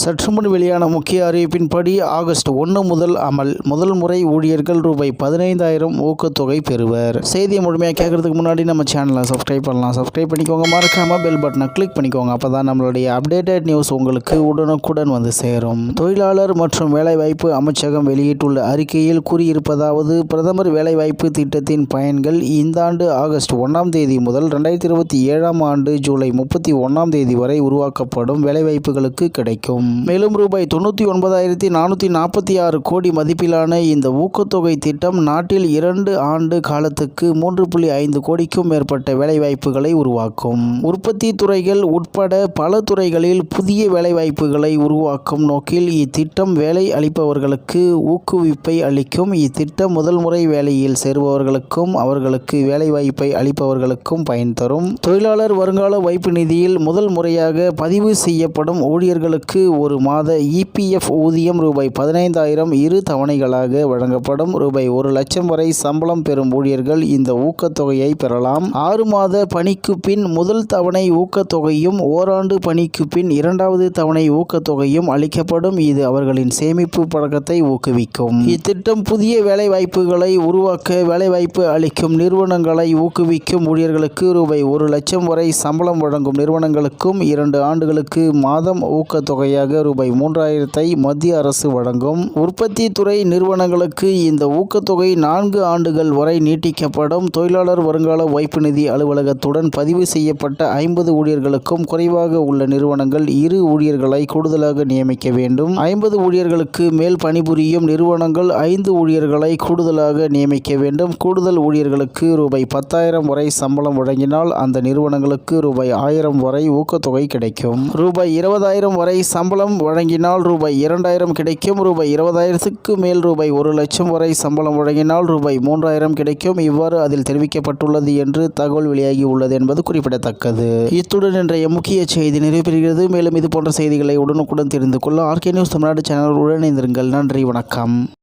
சற்று முன் வெளியான முக்கிய அறிவிப்பின்படி ஆகஸ்ட் ஒன்று முதல் அமல். முதல் முறை ஊழியர்கள் ரூபாய் பதினைந்தாயிரம் ஊக்கத்தொகை பெறுவர். செய்தியை முழுமையாக கேட்கறதுக்கு முன்னாடி நம்ம சேனலை சப்ஸ்கிரைப் பண்ணலாம். சப்ஸ்கிரைப் பண்ணிக்கோங்க. மறக்காம பெல் பட்டனை கிளிக் பண்ணிக்கோங்க. அப்போ தான் நம்மளுடைய அப்டேட்டட் நியூஸ் உங்களுக்கு உடனுக்குடன் வந்து சேரும். தொழிலாளர் மற்றும் வேலைவாய்ப்பு அமைச்சகம் வெளியிட்டுள்ள அறிக்கையில் கூறியிருப்பதாவது பிரதமர் வேலைவாய்ப்பு திட்டத்தின் பயன்கள் இந்த ஆண்டு ஆகஸ்ட் ஒன்றாம் தேதி முதல் ரெண்டாயிரத்தி இருபத்தி ஏழாம் ஆண்டு ஜூலை முப்பத்தி ஒன்றாம் தேதி வரை உருவாக்கப்படும் வேலைவாய்ப்புகளுக்கு கிடைக்கும். மேலும் ரூபாய் தொண்ணூற்றி ஒன்பதாயிரத்தி நானூற்றி நாற்பத்தி ஆறு கோடி மதிப்பிலான இந்த ஊக்கத்தொகை திட்டம் நாட்டில் இரண்டு ஆண்டு காலத்துக்கு மூன்று புள்ளி ஐந்து கோடிக்கும் மேற்பட்ட வேலைவாய்ப்புகளை உருவாக்கும். உற்பத்தி துறைகள் உட்பட பல துறைகளில் புதிய வேலைவாய்ப்புகளை உருவாக்கும் நோக்கில் இத்திட்டம் வேலை அளிப்பவர்களுக்கு ஊக்குவிப்பை அளிக்கும். இத்திட்டம் முதல் முறை வேலையில் சேருபவர்களுக்கும் அவர்களுக்கு வேலைவாய்ப்பை அளிப்பவர்களுக்கும் பயன் தரும். தொழிலாளர் வருங்கால வைப்பு நிதியில் முதல் முறையாக பதிவு செய்யப்படும் ஊழியர்களுக்கு ஒரு மாத இபிஎஃப் ஊதியம் ரூபாய் பதினைந்தாயிரம் இரு தவணைகளாக வழங்கப்படும். ரூபாய் ஒரு லட்சம் வரை சம்பளம் பெறும் ஊழியர்கள் இந்த ஊக்கத்தொகையை பெறலாம். ஆறு மாத பணிக்கு பின் முதல் தவணை ஊக்கத்தொகையும் ஓராண்டு பணிக்கு பின் இரண்டாவது தவணை ஊக்கத்தொகையும் அளிக்கப்படும். இது அவர்களின் சேமிப்பு பழக்கத்தை ஊக்குவிக்கும். இத்திட்டம் புதிய வேலைவாய்ப்புகளை உருவாக்க வேலைவாய்ப்பு அளிக்கும் நிறுவனங்களை ஊக்குவிக்கும் ஊழியர்களுக்கு ரூபாய் ஒரு லட்சம் வரை சம்பளம் வழங்கும் நிறுவனங்களுக்கும் இரண்டு ஆண்டுகளுக்கு மாதம் ஊக்கத்தொகையாக ரூபாய் மூன்றாயிரத்தை மத்திய அரசு வழங்கும். உற்பத்தி துறை நிறுவனங்களுக்கு இந்த ஊக்கத்தொகை நான்கு ஆண்டுகள் வரை நீட்டிக்கப்படும். தொழிலாளர் வருங்கால வைப்பு நிதி அலுவலகத்துடன் பதிவு செய்யப்பட்ட ஐம்பது ஊழியர்களுக்கும் குறைவாக உள்ள நிறுவனங்கள் இரு ஊழியர்களை கூடுதலாக நியமிக்க வேண்டும். ஐம்பது ஊழியர்களுக்கு மேல் பணிபுரியும் நிறுவனங்கள் ஐந்து ஊழியர்களை கூடுதலாக நியமிக்க வேண்டும். கூடுதல் ஊழியர்களுக்கு ரூபாய் பத்தாயிரம் வரை சம்பளம் வழங்கினால் அந்த நிறுவனங்களுக்கு ரூபாய் ஆயிரம் வரை ஊக்கத்தொகை கிடைக்கும். ரூபாய் இருபதாயிரம் வரை சம்பளம் வழங்கினால் ரூபாய் இரண்டாயிரம் கிடைக்கும் ரூபாய் இருபதாயிரத்துக்கு மேல் ரூபாய் ஒரு லட்சம் வரை சம்பளம் வழங்கினால் ரூபாய் மூன்றாயிரம் கிடைக்கும். இவ்வாறு அதில் தெரிவிக்கப்பட்டுள்ளது என்று தகவல் வெளியாகி உள்ளது என்பது குறிப்பிடத்தக்கது. இத்துடன் இன்றைய முக்கிய செய்தி நிறைவு மேலும் இது போன்ற செய்திகளை உடனுக்குடன் தெரிந்து கொள்ள ஆர்கே நியூஸ் தமிழ்நாடு சேனல் உடனிருங்கள் நன்றி வணக்கம்.